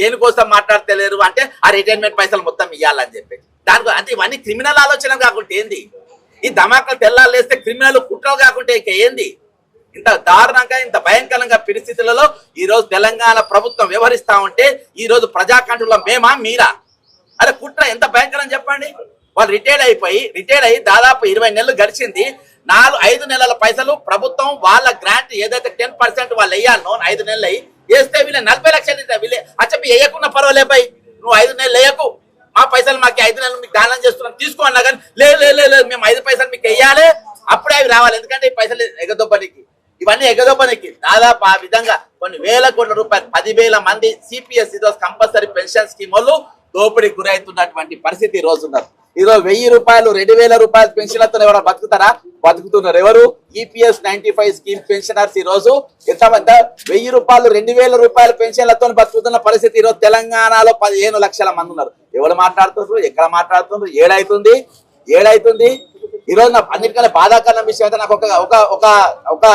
దేనికోసం మాట్లాడతలేరు? అంటే ఆ రిటైర్మెంట్ పైసలు మొత్తం ఇవ్వాలని చెప్పి దానికి అంటే ఇవన్నీ క్రిమినల్ ఆలోచన కాకుండా ఏంది? ఈ ధమాకలు తెల్లాలు వేస్తే క్రిమినల్ కుట్రలు కాకుండా ఇక ఏంది? ఇంత దారుణంగా ఇంత భయంకరంగా పరిస్థితులలో ఈ రోజు తెలంగాణ ప్రభుత్వం వ్యవహరిస్తా ఉంటే ఈ రోజు ప్రజాకంఠంలో మేమా మీరా? అరే కుట్ర ఎంత భయంకరం చెప్పండి. వాళ్ళు రిటైర్ అయిపోయి రిటైర్ అయ్యి దాదాపు ఇరవై నెలలు గడిచింది. నాలుగు ఐదు నెలల పైసలు ప్రభుత్వం వాళ్ళ గ్రాంట్ ఏదైతే టెన్ పర్సెంట్ వాళ్ళు వేయాలనో ఐదు నెలలు అయ్యి వేస్తే వీళ్ళ నలభై లక్షలు ఇస్తే వీళ్ళే అచ్చపి వేయకున్న పర్వాలే పై నువ్వు ఐదు నెలలు వేయకు. మా పైసలు మాకు ఐదు నెలలు మీకు దానం చేస్తున్నాం తీసుకో అన్నా కానీ లేదు లేదు లేదు, మేము ఐదు పైసలు మీకు వేయాలి. అప్పుడే అవి రావాలి ఎందుకంటే ఈ పైసలు ఎగదొబ్బనికి. ఇవన్నీ ఎగదొబ్బనికి దాదాపు ఆ విధంగా కొన్ని వేల కోట్ల రూపాయలు పదివేల మంది సిపిఎస్ ఈరోజు కంపల్సరీ పెన్షన్ స్కీమ్ వాళ్ళు దోపిడీకి గురవుతున్నటువంటి పరిస్థితి ఈ రోజు ఉన్నారు ఈరోజు వెయ్యి రూపాయలు రెండు వేల రూపాయల పెన్షన్లతో ఎవరైనా బతుకుతారా? బతుకుతున్నారు ఎవరు? EPS ninety five scheme pensioners ఈ రోజు. ఎంతమంది? వెయ్యి రూపాయలు రెండు వేల రూపాయల పెన్షన్లతో బతుకుతున్న పరిస్థితి ఈరోజు రోజు. తెలంగాణలో పదిహేను లక్షల మంది ఉన్నారు. ఎవరు మాట్లాడుతున్నారు? ఎక్కడ మాట్లాడుతున్నారు? ఏడైతుంది? ఏడైతుంది? ఈరోజు నా అన్నిటికన్నా బాధాకరణ విషయం అయితే నాకు ఒక ఒక ఒక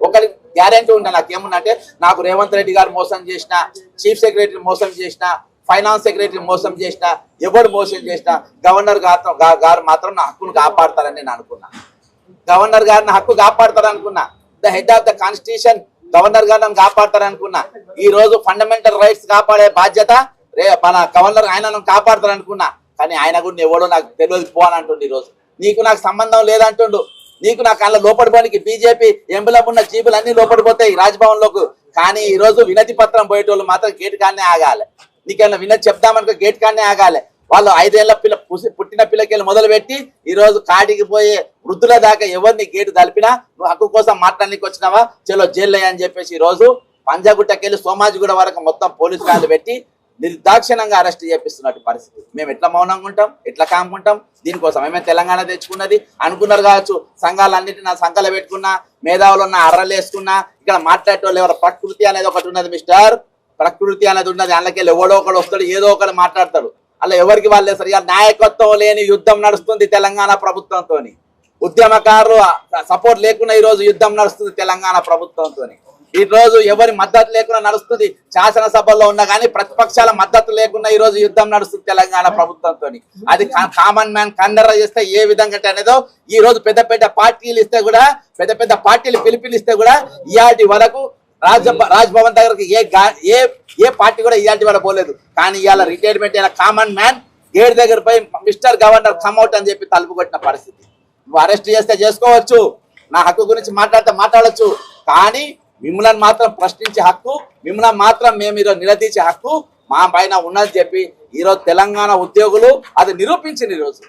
ఒకరికి గ్యారంటీ గ్యారెంటీ ఉండే నాకు ఏముందంటే నాకు రేవంత్ రెడ్డి గారు మోసం చేసిన చీఫ్ సెక్రటరీ మోసం చేసిన ఫైనాన్స్ సెక్రటరీ మోసం చేసిన ఎవరు మోసం చేసిన గవర్నర్ గారు గారు మాత్రం నా హక్కును కాపాడతారని నేను అనుకున్నా. గవర్నర్ గారిని హక్కు కాపాడతారు అనుకున్నా the head of the constitution governor గారు నన్ను కాపాడతారు అనుకున్నా ఈ రోజు ఫండమెంటల్ రైట్స్ కాపాడే బాధ్యత రే మన గవర్నర్ ఆయన కాపాడతారు అనుకున్నా కానీ ఆయన కూడా ఎవడో నాకు తెలియదు పోవాలంటుండు ఈరోజు. ఈ రోజు నీకు నాకు సంబంధం లేదంటుండు. నీకు నాకు కళ్ళ లోపడిపోనికి బీజేపీ ఎంబులం ఉన్న జీబులు అన్ని లోపడిపోతాయి రాజ్భవన్లోకి కానీ ఈ రోజు వినతి పత్రం పోయేటోళ్ళు మాత్రం గేట్ కాడనే ఆగాలి. నీకేమైనా వినతి చెప్దామనుకో గేట్ కాడనే ఆగాలి. వాళ్ళు ఐదేళ్ళ పిల్ల పుట్టిన పిల్లకెళ్ళి మొదలు పెట్టి ఈ రోజు కాటికి పోయే వృద్ధుల దాకా ఎవరిని గేటు తలిపినా నువ్వు హక్కు కోసం మాట్లాడడానికి వచ్చినావా? చలో జైల్లో అని చెప్పేసి ఈ రోజు పంజాగుట్టకెళ్ళి సోమాజిగూడ వరకు మొత్తం పోలీసు వాళ్ళు పెట్టి నిర్దాక్షిణంగా అరెస్ట్ చేపిస్తున్నట్టు పరిస్థితి. మేము ఎట్లా మౌనంగా ఉంటాం? ఎట్లా కాముకుంటాం దీనికోసం మేమే తెలంగాణ తెచ్చుకున్నది? అనుకున్నారు కావచ్చు. సంఘాలన్నిటి నా సంఘాలు పెట్టుకున్నా మేధావులు ఉన్న అర్రలు వేసుకున్నా ఇక్కడ మాట్లాడేటోళ్ళు ఎవరు? ప్రకృతి అనేది ఒకటి ఉన్నది మిస్టర్. ప్రకృతి అనేది ఉన్నది. అందులోకి ఎవడో ఒకడు వస్తాడు ఏదో ఒకడు మాట్లాడతాడు. అలా ఎవరికి వాళ్ళు సరిగా నాయకత్వం లేని యుద్ధం నడుస్తుంది తెలంగాణ ప్రభుత్వంతో ఉద్యమకారులు సపోర్ట్ లేకుండా ఈ రోజు యుద్ధం నడుస్తుంది తెలంగాణ ప్రభుత్వంతో ఈ రోజు ఎవరి మద్దతు లేకుండా నడుస్తుంది శాసనసభలో ఉన్నా కానీ ప్రతిపక్షాల మద్దతు లేకుండా ఈ రోజు యుద్ధం నడుస్తుంది తెలంగాణ ప్రభుత్వంతో అది కామన్ మ్యాన్ కండర చేస్తే ఏ విధంగా అనేదో ఈ రోజు పెద్ద పెద్ద పార్టీలు ఇస్తే కూడా పెద్ద పెద్ద పార్టీలు పిలిపిలిస్తే కూడా ఇవాటి వరకు రాజ రాజ్ భవన్ దగ్గరకు ఏ ఏ ఏ పార్టీ కూడా ఇలాంటి వాళ్ళ పోలేదు. కానీ ఇవాళ రిటైర్మెంట్ అయిన కామన్ మ్యాన్ గేట్ దగ్గర పోయి మిస్టర్ గవర్నర్ కమ్అట్ అని చెప్పి తలుపు కొట్టిన పరిస్థితి. నువ్వు అరెస్ట్ చేస్తే చేసుకోవచ్చు. నా హక్కు గురించి మాట్లాడితే మాట్లాడచ్చు. కానీ మిమ్మల్ని మాత్రం ప్రశ్నించే హక్కు మిమ్మల్ని మాత్రం మేము ఈరోజు నిలదీసే హక్కు మా పైన ఉన్నది చెప్పి ఈరోజు తెలంగాణ ఉద్యోగులు అది నిరూపించింది ఈరోజు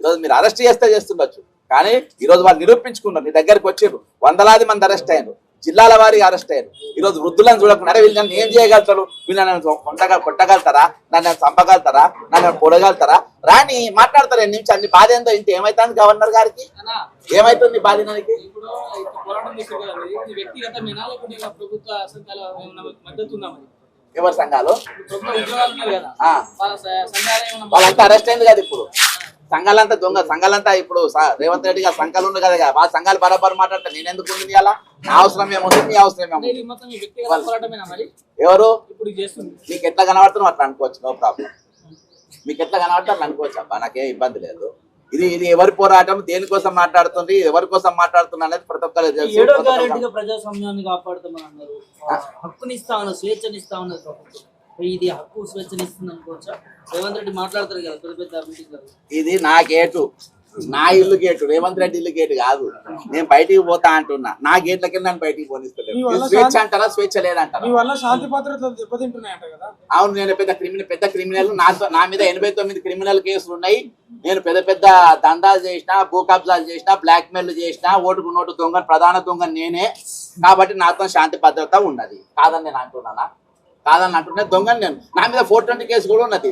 ఈరోజు మీరు అరెస్ట్ చేస్తే చేస్తుండొచ్చు. కానీ ఈరోజు వాళ్ళు నిరూపించుకున్నారు. మీ దగ్గరికి వచ్చారు వందలాది మంది అరెస్ట్ అయ్యారు. జిల్లాల వారికి అరెస్ట్ అయ్యారు. ఈరోజు వృద్ధులను చూడకుండా అరే వీళ్ళు నన్ను ఏం చేయగలుగుతారు? వీళ్ళు నన్ను కొట్టగ కొట్టగలుగుతారా? నన్ను చంపగలుగుతారా? నన్ను కొడగలుగుతారా రాని మాట్లాడతారు ఎన్ని నిమిషం అన్ని బాధ ఏందో ఇంత ఏమైతుంది గవర్నర్ గారికి? ఏమైతుంది బాధ మరి? ఎవరి సంఘాలు? వాళ్ళంతా అరెస్ట్ అయింది కదా ఇప్పుడు. సంఘాలంతా దొంగ సంఘాలంతా ఇప్పుడు రేవంత్ రెడ్డి గారు సంఘాలు ఉంది కదా మా సంఘాలు బరాబర్ మాట్లాడతా నేను ఎందుకు ఉంది అలా నా అవసరం ఏముంది? మీ అవసరం ఎవరు? మీకు ఎట్లా కనబడుతున్నావు అట్లా అనుకోవచ్చు నో ప్రాబ్లం. మీకు ఎట్లా కనబడతా అట్లా అనుకోవచ్చు అబ్బా నాకేం ఇబ్బంది లేదు. ఇది ఇది ఎవరి పోరాటం? దేనికోసం మాట్లాడుతుంది? ఎవరి కోసం మాట్లాడుతున్నా అనేది ప్రతి ఒక్కరు తెలుసు. ప్రజాస్వామ్యాన్ని కాపాడుతామని అన్నారు. హక్కుని ఇస్తా ఉన్నారు స్వేచ్ఛని ఇస్తా ఉన్నారు ప్రభుత్వం మరి ఇది హక్కు స్వేచ్ఛని ఇస్తుంది అనుకోవచ్చా? రేవంత్ రెడ్డి మాట్లాడతారు కదా పెద్ద పెద్ద మీటింగ్ ఇది నా గేటు. నా ఇల్లు గేటు. రేవంత్ రెడ్డి ఇల్లు గేటు కాదు. నేను బయటికి పోతా అంటున్నా. నా గేట్లకి నన్ను బయటికి పోనిస్తలేదు స్వేచ్ఛ అంటారా స్వేచ్ఛ లేదంటారా? మీ వల్ల శాంతి భద్రతలు దెబ్బతింటున్నాయంట కదా. అవును నేను పెద్ద క్రిమినల్ పెద్ద క్రిమినల్. నాతో నా మీద ఎనభై తొమ్మిది క్రిమినల్ కేసులు ఉన్నాయి. నేను పెద్ద పెద్ద దందాలు చేసిన భూ కబ్జాలు చేసిన బ్లాక్ మెయిల్ చేసిన ఓటుకు నోటు దొంగ ప్రధాన దొంగ నేనే. కాబట్టి నాతో శాంతి భద్రత ఉన్నది. కాదని నేను అంటున్నానా? కాదని అంటున్నా దొంగని నేను. నా మీద ఫోర్ ట్వంటీ కేసు కూడా ఉన్నది.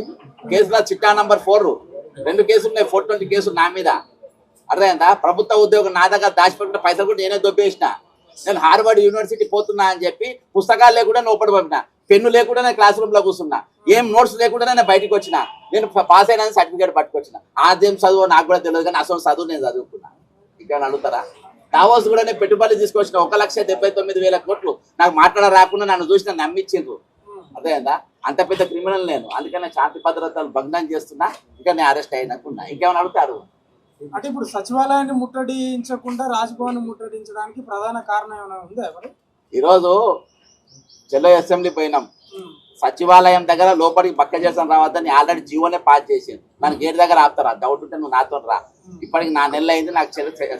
కేసులో చిట్టా నంబర్ ఫోర్ రెండు కేసులు ఉన్నాయి. ఫోర్ ట్వంటీ కేసులు నా మీద. అర్థమైందా? ప్రభుత్వ ఉద్యోగం నా దగ్గర దాచిపెట్టిన పైసలు కూడా నేనే దొబ్బేసిన. నేను హార్వర్డ్ యూనివర్సిటీ పోతున్నా అని చెప్పి పుస్తకాలు లేకుండా లోపల పంపిన. పెన్ను లేకుండా నేను క్లాస్ రూమ్లో కూర్చున్నా. ఏం నోట్స్ లేకుండా నేను బయటకు వచ్చిన. నేను పాస్ అయినా సర్టిఫికేట్ పట్టుకొచ్చిన. ఆదేం చదువు నాకు కూడా తెలియదు కానీ అసలు చదువు నేను చదువుకున్నా. ఇంకా అడుగుతారా? దావోస్ కూడా నేను పెట్టుబడులు తీసుకొచ్చిన. ఒక లక్ష డెబ్బై తొమ్మిది వేల కోట్లు. నాకు మాట్లాడ రాకుండా నన్ను చూసి నన్ను నమ్మించిండ్రు. అర్థమైందా? అంత పెద్ద క్రిమినల్ నేను. అందుకనే శాంతి భద్రతలు భగ్నం చేస్తున్నా. ఇంకా నేను అరెస్ట్ అయినకున్నా ఇంకేమైనా అడుగుతారు? అంటే ఇప్పుడు సచివాలయాన్ని ముట్టడించకుండా రాజ్భవన్ ముట్టడించడానికి ప్రధాన కారణం ఏమైనా ఉందా ఈరోజు చెల్లో అసెంబ్లీ పోయినాం. సచివాలయం దగ్గర లోపలికి పక్క చేసిన రావద్దని ఆల్రెడీ జీవోనే పాస్ చేసింది మన గేట్ దగ్గర ఆపుతారా? డౌట్ ఉంటే నువ్వు నాతో రా. ఇప్పటికి నా నెల అయింది నాకు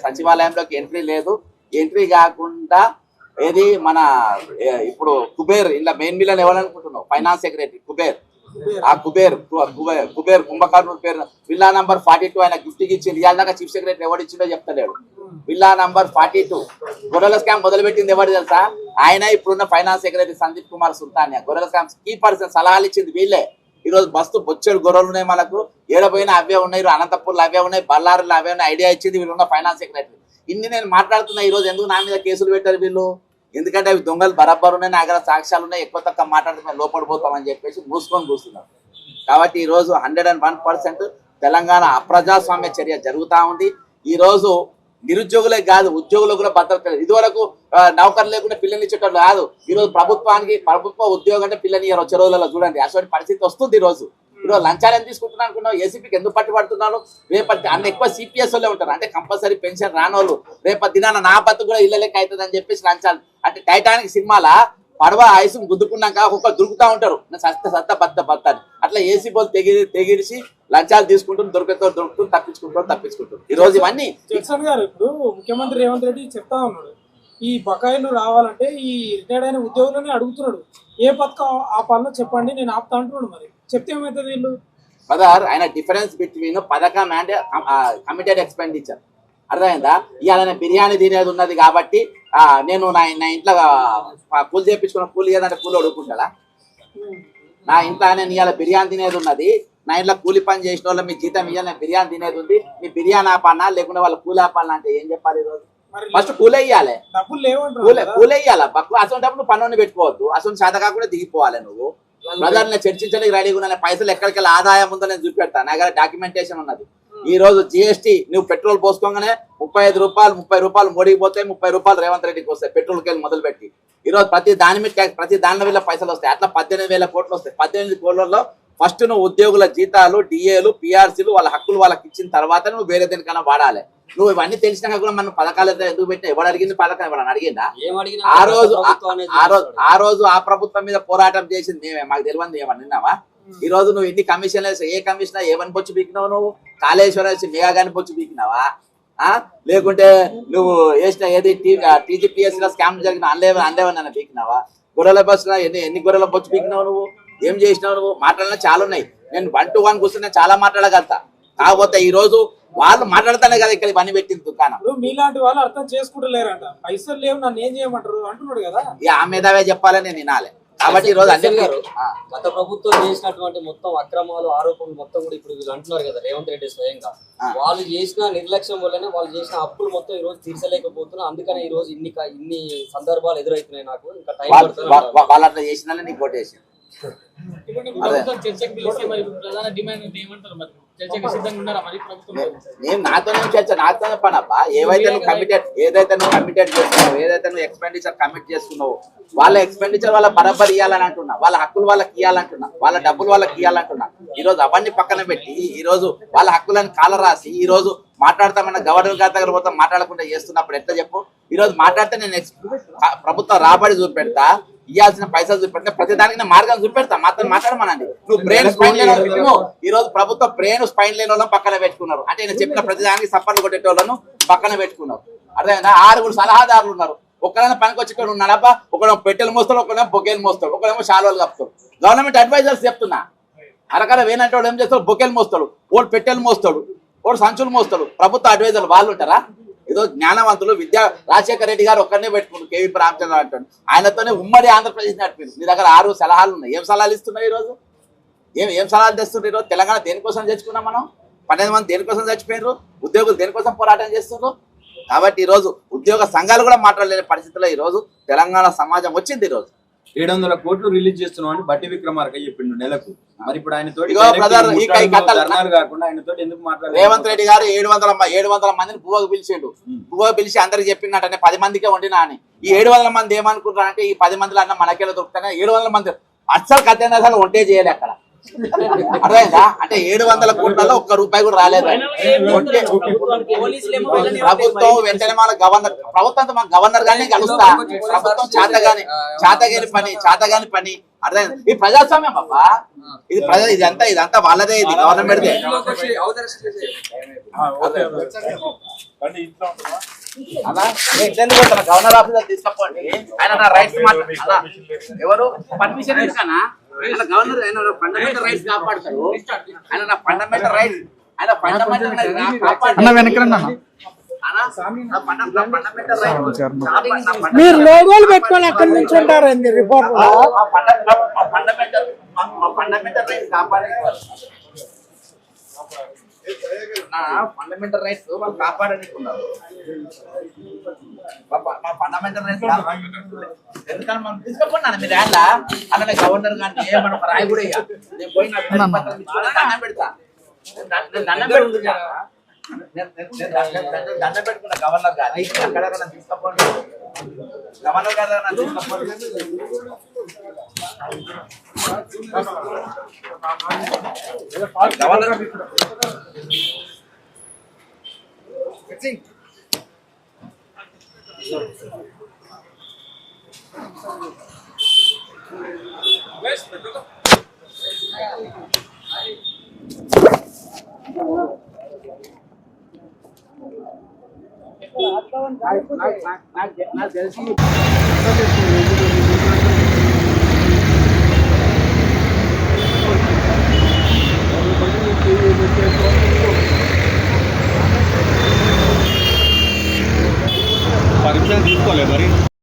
సచివాలయంలోకి ఎంట్రీ లేదు. ఎంట్రీ కాకుండా ఏది మన ఇప్పుడు కుబేర్ ఇలా మెయిన్ మిల్లని ఎవరనుకుంటున్నావు? Finance secretary Kuber. ఆ కుబేర్ కుబేర్ కుబేర్ కుంభకర్ణుడు పేరు విల్లా నంబర్ ఫార్టీ టూ ఆయన గిఫ్ట్ ఇచ్చింది ఇవాళ దాకా చీఫ్ సెక్రటరీ ఎవరు ఇచ్చిందో చెప్తలేడు. Villa number forty two. గొర్రెల స్కామ్ మొదలు పెట్టింది ఎవరు తెలుసా? ఆయన ఇప్పుడున్న ఫైనాన్స్ సెక్రటరీ సందీప్ కుమార్ సుల్తానియా గొర్రెల స్కామ్ కీ పర్సన్ సలహాలు ఇచ్చింది వీళ్ళే. ఈ రోజు బస్తు బొచ్చేడు గొర్రెలు ఉన్నాయి మనకు. ఏడపోయినా అవే ఉన్నాయి అనంతపూర్లో అవే ఉన్నాయి బళ్ళారులో అవే ఉన్నాయి. ఐడియా ఇచ్చింది వీళ్ళున్న ఫైనాన్స్ సెక్రటరీ ఇన్ని నేను మాట్లాడుతున్నా ఈ రోజు ఎందుకు నా మీద కేసులు పెట్టారు వీళ్ళు? ఎందుకంటే అవి దొంగలు బరాబర్ ఉన్నాయి నా దగ్గర సాక్ష్యాలు ఉన్నాయి ఎక్కువ తక్కువ మాట్లాడితే మేము లోపడిపోతామని చెప్పేసి మూసుకొని కూర్చున్నారు కాబట్టి ఈ రోజు hundred and one percent Telangana అప్రజాస్వామ్య చర్య జరుగుతా ఉంది. ఈ రోజు నిరుద్యోగులే కాదు ఉద్యోగులకు కూడా భద్రత లేదు. ఇదివరకు నౌకర్లు నౌకరు లేకుండా పిల్లలు ఇచ్చేటట్లు కాదు. ఈ రోజు ప్రభుత్వానికి ప్రభుత్వ ఉద్యోగం అంటే పిల్లని వచ్చే రోజులలో చూడండి అటువంటి పరిస్థితి వస్తుంది ఈ రోజు లంచాలు ఎంత తీసుకుంటున్నా అనుకున్నావు? ఏసీపీకి ఎందుకు పట్టుబడుతున్నాను రేపటి అన్న ఎక్కువ సిపిఎస్ వాళ్ళే ఉంటారు. అంటే కంపల్సరీ పెన్షన్ రానోళ్ళు. రేపటి దినాన నా బతుకు కూడా ఇళ్ళ లెక్క అవుతుంది అని చెప్పేసి లంచాలు. అంటే టైటానిక్ సినిమాల పడవ ఆయుసం గుద్దుకున్నాక ఒక్కొక్క దొరుకుతా ఉంటారు. నా సత్త సత్త బత్త బత్త అని. అట్లా ఏసీ బోల్ తెగి తెగిడిసి లంచాలు తీసుకుంటూ దొరుకుతూ దొరుకుతూ తప్పించుకుంటారు తప్పించుకుంటూ ఈ రోజు ఇవన్నీ గారు ఇప్పుడు ముఖ్యమంత్రి రేవంత్ రెడ్డి చెప్తా ఉన్నాడు. ఈ బకాయిలు రావాలంటే ఈ రిటైర్డ్ అయిన ఉద్యోగులని అడుగుతున్నాడు. ఏ పథకం ఆపాలో చెప్పండి నేను ఆపుతా అంటున్నాడు మరి. చెప్తే ఏమవుతుంది వీళ్ళు? బ్రదర్ ఆయన డిఫరెన్స్ బిట్వీన్ పథకం అండ్ కమిటెడ్ ఎక్స్పెండిచర్ అర్థమైందా? ఇవాళ బిర్యానీ తినేది ఉన్నది కాబట్టి నేను నా నా ఇంట్లో ఆ, కూలి చేయించుకున్న కూలి ఏదంటే కూలి అడుగుకుంటాడా నా ఇంట్లో నేను ఇవాళ బిర్యానీ తినేది ఉన్నది. నా ఇంట్లో కూలి పని చేసిన వాళ్ళు మీ జీతం ఇవ్వాలి బిర్యానీ తినేది ఉంది. మీ బిర్యానీ ఆపాలనా? లేకుంటే వాళ్ళ కూలి ఆపాలనా అంటే ఏం చెప్పాలి ఈరోజు? ఫస్ట్ కూలే ఇవ్వాలి కూలే. కూలే ఇవ్వాలి అసలు నువ్వు పన్నుని పెట్టుకోవద్దు. అసలు శాత కాకుండా దిగిపోవాలి నువ్వు. బ్రదర్ నేను చర్చించడానికి రెడీగా ఉన్నా నేను పైసలు ఎక్కడికి ఆదాయం ఉందో నేను చూపెడతాను నా దగ్గర డాక్యుమెంటేషన్ ఉన్నది. ఈ రోజు జిఎస్టీ నువ్వు పెట్రోల్ పోసుకోగానే ముప్పై ఐదు రూపాయలు ముప్పై రూపాయలు మోడీకి పోతాయి ముప్పై రూపాయలు రేవంత్ రెడ్డికి వస్తాయి. పెట్రోల్కి వెళ్ళి మొదలు పెట్టి ఈ రోజు ప్రతి దాని మీద ప్రతి దాని వేల పైసలు వస్తాయి. అట్లా పద్దెనిమిది వేల కోట్లు వస్తాయి. పద్దెనిమిది కోట్లలో ఫస్ట్ నువ్వు ఉద్యోగుల జీతాలు డిఏలు పిఆర్సీలు వాళ్ళ హక్కులు వాళ్ళకి ఇచ్చిన తర్వాత నువ్వు వేరే దేనికైనా వాడాలి. నువ్వు ఇవన్నీ తెలిసినాక కూడా మనం పథకాలు అయితే ఎందుకు పెట్టినా ఎవడు అడిగింది పథకం? ఎవరైనా అడిగిందా ఏం అడిగినా ఆ రోజు ఆ- రోజు ఆ రోజు ఆ ప్రభుత్వం మీద పోరాటం చేసింది మేమే. మాకు తెలియంది ఏమన్నా విన్నావా? ఈ రోజు నువ్వు ఎన్ని కమిషన్లు వేసి ఏ కమిషనర్? ఏమని పొచ్చు పీకినావు నువ్వు? కాళేశ్వరం వేసి మెగా గాని పొచ్చు పీకినావా? ఆ? లేకుంటే నువ్వు వేసిన ఏది? టీజీపీఎస్లో స్కామ్ జరిగిన అనలేవు అనలేవన్నా పీకినావా? గొర్రెల బస్సు ఎన్ని ఎన్ని గొర్రెల బొచ్చు పీకినావు నువ్వు? ఏం చేసినావు నువ్వు? మాట్లాడినా చాలా ఉన్నాయి నేను వన్ టు వన్ కూర్చుని చాలా మాట్లాడగలుగుతా. కాకపోతే ఈ రోజు వాళ్ళు మాట్లాడతానే కదా ఇక్కడ పని పెట్టింది దుకాణం. మీలాంటి వాళ్ళు అర్థం చేసుకుంటలేరంట. పైసలు లేవు నన్ను ఏం చేయమంటారు అంటున్నాడు కదా. ఇక ఆ మీదవే చెప్పాలని నేను వినాలి. కాబట్టి ఈ రోజు అన్ని గారు. గత ప్రభుత్వం చేసినటువంటి మొత్తం అక్రమాలు ఆరోపణలు మొత్తం కూడా ఇప్పుడు వీళ్ళు అంటున్నారు కదా రేవంత్ రెడ్డి స్వయంగా. వాళ్ళు చేసిన నిర్లక్ష్యం వల్లనే వాళ్ళు చేసిన అప్పులు మొత్తం ఈ రోజు తీర్చలేకపోతున్నా అందుకనే ఈ రోజు ఇన్ని ఇన్ని సందర్భాలు ఎదురవుతున్నాయి నాకు. ఇంకా టైం వాళ్ళు పడుతుంది వా- వా- వాళ్ళు అట్లా చేసిన నీకు ఓటేసి చర్చకు పిలిస్తే మరి ప్రధాన డిమాండ్? ఏమంటారు మరి? నేను నాతోనే చర్చ పని అబ్బా. ఏవైతే నువ్వు కమిటెడ్ ఏదైతే నువ్వు కమిటెడ్ చేస్తున్నావు ఏదైతే నువ్వు ఎక్స్పెండిచర్ కమిట్ చేసుకున్నావు వాళ్ళ ఎక్స్పెండిచర్ వాళ్ళ బరాబర్ ఇవ్వాలని అంటున్నా. వాళ్ళ హక్కులు వాళ్ళకి ఇవ్వాలంటున్నా వాళ్ళ డబ్బులు వాళ్ళకి ఇవ్వాలంటున్నా ఈ రోజు అవన్నీ పక్కన పెట్టి ఈ రోజు వాళ్ళ హక్కులను కాల రాసి ఈ రోజు మాట్లాడతామన్న గవర్నర్ గారి దగ్గర పోతాం మాట్లాడకుండా చేస్తున్నప్పుడు ఎట్లా చెప్పు? ఈ రోజు మాట్లాడితే నేను ప్రభుత్వం రాబడి చూపెడతా ఇవ్వాల్సిన పైసలు చూపెడితే ప్రతి దానికి నేను మార్గం చూపెడతా. మాత్రం మాట్లాడమనండి. నువ్వు బ్రెయిన్ స్పైన్ లేని ఈ రోజు ప్రభుత్వం బ్రెయిన్ స్పైన్ లేని వాళ్ళని పక్కన పెట్టుకున్నారు. అంటే నేను చెప్పిన ప్రతి దానికి సప్పర్లు కొట్టేటోళ్ళను పక్కన పెట్టుకున్నారు. అర్థమైందా? ఆరుగురు సలహాదారులు ఉన్నారు. ఒకరైనా పనికి వచ్చేటోడు ఉన్నాడబ్బా ఒకడేమో పెట్టెలు మోస్తాడు ఒకడేమో బొకేలు మోస్తాడు ఒకడేమో శాలువాలు కప్పుతాడు. గవర్నమెంట్ అడ్వైజర్స్ చెప్తున్నా. అరకర వేనంటే వాడు ఏం చేస్తాడు? బొకేలు మోస్తాడు. ఓడు పెట్టెలు మోస్తాడు. ఓడు సంచులు మోస్తాడు. ప్రభుత్వ అడ్వైజర్లు వాళ్ళు ఉంటారా? ఏదో జ్ఞానవంతులు విద్యా రాజశేఖర రెడ్డి గారు ఒక్కరినే పెట్టుకుంటు కేవీ రామచంద్ర అంటాడు. ఆయనతోనే ఉమ్మడి ఆంధ్రప్రదేశ్ నడిపింది మీ దగ్గర ఆరు సలహాలు ఉన్నాయి. ఏం సలహాలు ఇస్తున్నావు ఈరోజు? ఏం ఏం సలహాలు తెస్తున్నారు ఈరోజు? తెలంగాణ దేనికోసం తెచ్చుకున్నాం మనం? పన్నెండు మంది దేనికోసం చచ్చిపోయినారు ఉద్యోగులు దేనికోసం పోరాటం చేస్తున్నారు కాబట్టి ఈరోజు ఉద్యోగ సంఘాలు కూడా మాట్లాడలేని పరిస్థితిలో ఈరోజు తెలంగాణ సమాజం వచ్చింది ఈరోజు. ఏడు వందల కోట్లు రిలీజ్ చేస్తున్నాం అని బట్టి విక్రమార్క చెప్పిండు నెలకు. మరి ఇప్పుడు ఆయన తోటి ధర్నాలు కాకుండా ఆయన తోటి ఎందుకు మాట్లాడారు రేవంత్ రెడ్డి గారు ఏడు వందల ఏడు వందల మందిని పువ్వకు పిలిచిండు. పువ్వకు పిలిచి అందరికి చెప్పిందంటే పది మందికే వండినా అని. ఈ ఏడు వందల మంది ఏమనుకుంటారంటే ఈ పది మందిలో అన్న మనకేలో దొరుకుతానే ఏడు వందల మంది. అస్సలు కథ అసలు వంటే చేయలే అక్కడ. అర్థమైందా? అంటే ఏడు వందల కోట్లలో ఒక్క రూపాయి కూడా రాలేదు. ప్రభుత్వం వెంటనే మన గవర్నర్ ప్రభుత్వం మా గవర్నర్ గానే కలుస్తా. ప్రభుత్వం చేతగాని చేతగాని పని చేతగాని పని. అర్థమైంది? ఈ ప్రజాస్వామ్యం అబ్బా. ఇది ప్రజా ఇదంతా ఇదంతా వాళ్ళదే ఇది గవర్నమెంట్ అలా కొడతాను? గవర్నర్ ఆఫీసర్ తీసుకపోండి. ఆయన నా రైట్స్ మాట్లాడాలా ఎవరు? పర్మిషన్ ఆయన గవర్నర్ ఆయన ఫండమెంటల్ రైట్స్ కాపాడతాడు. ఆయన నా ఫండమెంటల్ రైట్స్ ఆయన ఫండమెంటల్ అన్న వెనకరండి అన్న. మీరు లోగోలు పెట్టుకొని అక్కడి నుంచి ఉంటారండి report fundamental rights fundamental rights వాళ్ళు కాపాడనికున్నారు. ఫండమెంటల్ ఎందుకంటే మనం తీసుకపోయినా మీరు గవర్నర్ గారిని ఏమన్నా రాయి కూడా ఇయ్య. నేను పోయి దండం పెడతా దండం- పెడుతున్నా దండం- గవర్నర్ గారు అక్కడ తీసుకపోండి గవర్నర్ గారు తీసుకపోండి గవర్నర్ నాకు తెలిసి Thank you. పర్మిషన్ తీసుకోలే మరి.